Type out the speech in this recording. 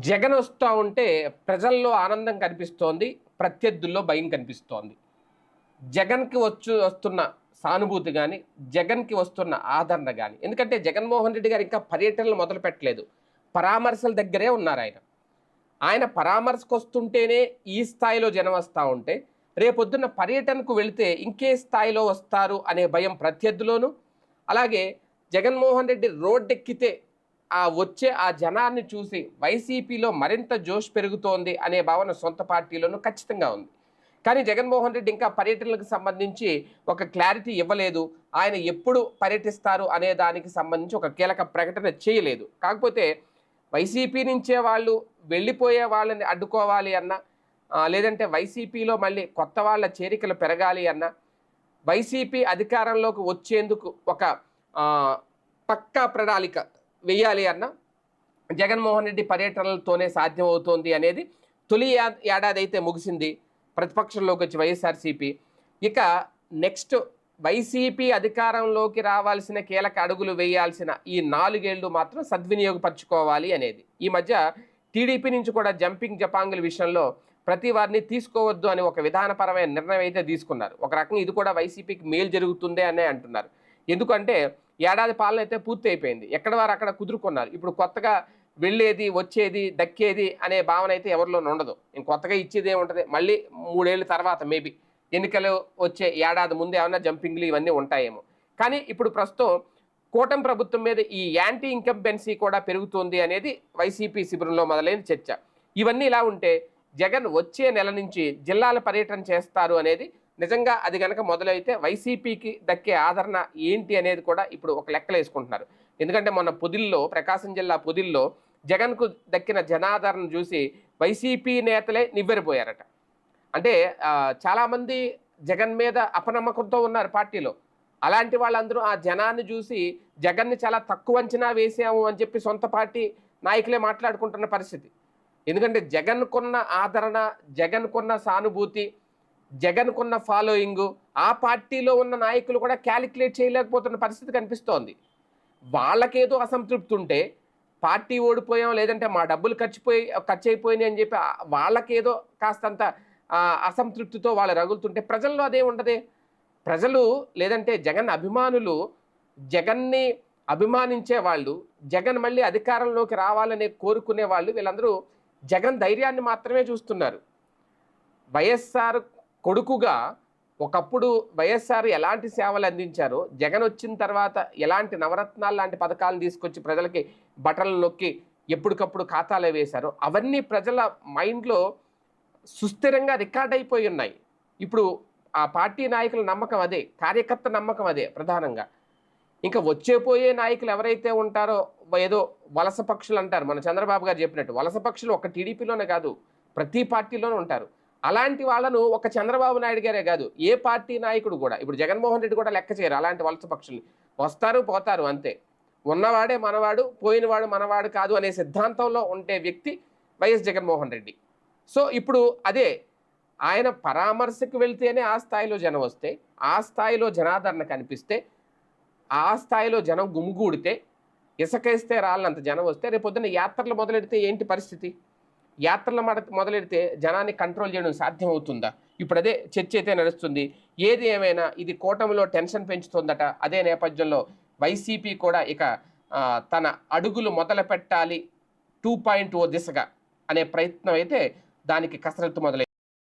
జగన్ వస్తూ ఉంటే ప్రజల్లో ఆనందం కనిపిస్తోంది ప్రత్యర్థుల్లో భయం కనిపిస్తోంది. జగన్కి వచ్చు వస్తున్న సానుభూతి కానీ జగన్కి వస్తున్న ఆదరణ కానీ ఎందుకంటే జగన్మోహన్ రెడ్డి గారు ఇంకా పర్యటనలు మొదలు పెట్టలేదు. పరామర్శల దగ్గరే ఉన్నారు ఆయన. ఆయన పరామర్శకు వస్తుంటేనే ఈ స్థాయిలో జనం వస్తూ ఉంటే రేపొద్దున్న పర్యటనకు వెళితే ఇంకే స్థాయిలో వస్తారు అనే భయం ప్రత్యర్థులోను అలాగే జగన్మోహన్ రెడ్డి రోడ్డెక్కితే ఆ వచ్చే ఆ జనాన్ని చూసి వైసీపీలో మరింత జోష్ పెరుగుతోంది అనే భావన సొంత పార్టీలోనూ ఖచ్చితంగా ఉంది. కానీ జగన్మోహన్ రెడ్డి ఇంకా పర్యటనలకు సంబంధించి ఒక క్లారిటీ ఇవ్వలేదు. ఆయన ఎప్పుడు పర్యటిస్తారు అనే దానికి సంబంధించి ఒక కీలక ప్రకటన చేయలేదు. కాకపోతే వైసీపీ నుంచే వాళ్ళు వెళ్ళిపోయే వాళ్ళని అడ్డుకోవాలి అన్న లేదంటే వైసీపీలో మళ్ళీ కొత్త వాళ్ళ చేరికలు పెరగాలి అన్న వైసీపీ అధికారంలోకి వచ్చేందుకు ఒక పక్కా ప్రణాళిక వేయాలి అన్న. జగన్మోహన్ రెడ్డి పర్యటనలతోనే సాధ్యమవుతోంది అనేది తొలి యా- ఏడాది అయితే ముగిసింది ప్రతిపక్షంలోకి వచ్చి వైఎస్ఆర్సీపీ. ఇక నెక్స్ట్ వైసీపీ అధికారంలోకి రావాల్సిన కీలక అడుగులు వేయాల్సిన ఈ నాలుగేళ్ళు మాత్రం సద్వినియోగపరచుకోవాలి అనేది. ఈ మధ్య టీడీపీ నుంచి కూడా జంపింగ్ జపాంగుల విషయంలో ప్రతి వారిని తీసుకోవద్దు అని ఒక విధానపరమైన నిర్ణయం అయితే తీసుకున్నారు. ఒక రకంగా ఇది కూడా వైసీపీకి మేలు జరుగుతుందే అనే అంటున్నారు. ఎందుకంటే ఏడాది పాలన అయితే పూర్తి అయిపోయింది. ఎక్కడ వారు అక్కడ కుదురుకున్నారు. ఇప్పుడు కొత్తగా వెళ్ళేది వచ్చేది దక్కేది అనే భావన అయితే ఎవరిలో ఉండదు. ఇంక కొత్తగా ఇచ్చేది ఏముంటుంది? మళ్ళీ మూడేళ్ళ తర్వాత మేబీ ఎన్నికలు వచ్చే ఏడాది ముందు ఏమైనా జంపింగ్లు ఇవన్నీ ఉంటాయేమో. కానీ ఇప్పుడు ప్రస్తుతం కూటమి ప్రభుత్వం మీద ఈ యాంటీ ఇన్కంపెన్సీ కూడా పెరుగుతుంది అనేది వైసీపీ శిబిరంలో మొదలైన చర్చ. ఇవన్నీ ఇలా ఉంటే జగన్ వచ్చే నెల నుంచి జిల్లాల పర్యటన చేస్తారు అనేది నిజంగా అది కనుక మొదలైతే వైసీపీకి దక్కే ఆదరణ ఏంటి అనేది కూడా ఇప్పుడు ఒక లెక్కలు వేసుకుంటున్నారు. ఎందుకంటే మొన్న పొదిల్లో ప్రకాశం జిల్లా పొదిల్లో జగన్కు దక్కిన జనాదరణ చూసి వైసీపీ నేతలే నివ్వెరిపోయారట. అంటే చాలామంది జగన్ మీద అపనమ్మకంతో ఉన్నారు పార్టీలో. అలాంటి వాళ్ళందరూ ఆ జనాన్ని చూసి జగన్ని చాలా తక్కువ అంచనా వేసాము అని చెప్పి సొంత పార్టీ నాయకులే మాట్లాడుకుంటున్న పరిస్థితి. ఎందుకంటే జగన్కున్న ఆదరణ జగన్కున్న సానుభూతి జగన్కున్న ఫాలోయింగ్ ఆ పార్టీలో ఉన్న నాయకులు కూడా క్యాలిక్యులేట్ చేయలేకపోతున్న పరిస్థితి కనిపిస్తోంది. వాళ్ళకేదో అసంతృప్తి ఉంటే పార్టీ ఓడిపోయాం లేదంటే మా డబ్బులు ఖర్చుపోయి ఖర్చు అయిపోయినాయి అని చెప్పి వాళ్ళకేదో కాస్తంత అసంతృప్తితో వాళ్ళు రగులుతుంటే ప్రజల్లో అదే ఉండదే. ప్రజలు లేదంటే జగన్ అభిమానులు జగన్ని అభిమానించే వాళ్ళు జగన్ మళ్ళీ అధికారంలోకి రావాలనే కోరుకునే వాళ్ళు వీళ్ళందరూ జగన్ ధైర్యాన్ని మాత్రమే చూస్తున్నారు. వైఎస్ఆర్ కొడుకుగా ఒకప్పుడు వైఎస్ఆర్ ఎలాంటి సేవలు అందించారో జగన్ వచ్చిన తర్వాత ఎలాంటి నవరత్నాలు లాంటి పథకాలను తీసుకొచ్చి ప్రజలకి బటన్లు నొక్కి ఎప్పటికప్పుడు ఖాతాలో వేశారో అవన్నీ ప్రజల మైండ్లో సుస్థిరంగా రికార్డ్ అయిపోయి ఉన్నాయి. ఇప్పుడు ఆ పార్టీ నాయకుల నమ్మకం అదే కార్యకర్త నమ్మకం అదే ప్రధానంగా. ఇంకా వచ్చే పోయే నాయకులు ఎవరైతే ఉంటారో ఏదో వలస పక్షులు అంటారు. మన చంద్రబాబు గారు చెప్పినట్టు వలస పక్షులు ఒక టీడీపీలోనే కాదు ప్రతి పార్టీలోనూ ఉంటారు. అలాంటి వాళ్ళను ఒక చంద్రబాబు నాయుడు గారే కాదు ఏ పార్టీ నాయకుడు కూడా ఇప్పుడు జగన్మోహన్ రెడ్డి కూడా లెక్క చేయరు అలాంటి వలస పక్షుల్ని. వస్తారు పోతారు అంతే. ఉన్నవాడే మనవాడు పోయినవాడు మనవాడు కాదు అనే సిద్ధాంతంలో ఉండే వ్యక్తి వైఎస్ జగన్మోహన్ రెడ్డి. సో ఇప్పుడు అదే ఆయన పరామర్శకు వెళ్తేనే ఆ స్థాయిలో జనం వస్తే ఆ స్థాయిలో జనాదరణ కనిపిస్తే ఆ స్థాయిలో జనం గుమిగూడితే ఇసకేస్తే రాళ్ళంత జనం వస్తే రేపు పొద్దున్న యాత్రలు మొదలెడితే ఏంటి పరిస్థితి? యాత్రలు మొద మొదలెడితే జనాన్ని కంట్రోల్ చేయడం సాధ్యమవుతుందా? ఇప్పుడు అదే చర్చ అయితే నడుస్తుంది. ఏది ఏమైనా ఇది కూటమిలో టెన్షన్ పెంచుతుందట. అదే నేపథ్యంలో వైసీపీ కూడా ఇక తన అడుగులు మొదలు పెట్టాలి టూ పాయింట్ ఓ దిశగా అనే ప్రయత్నం అయితే దానికి కసరత్తు మొదలై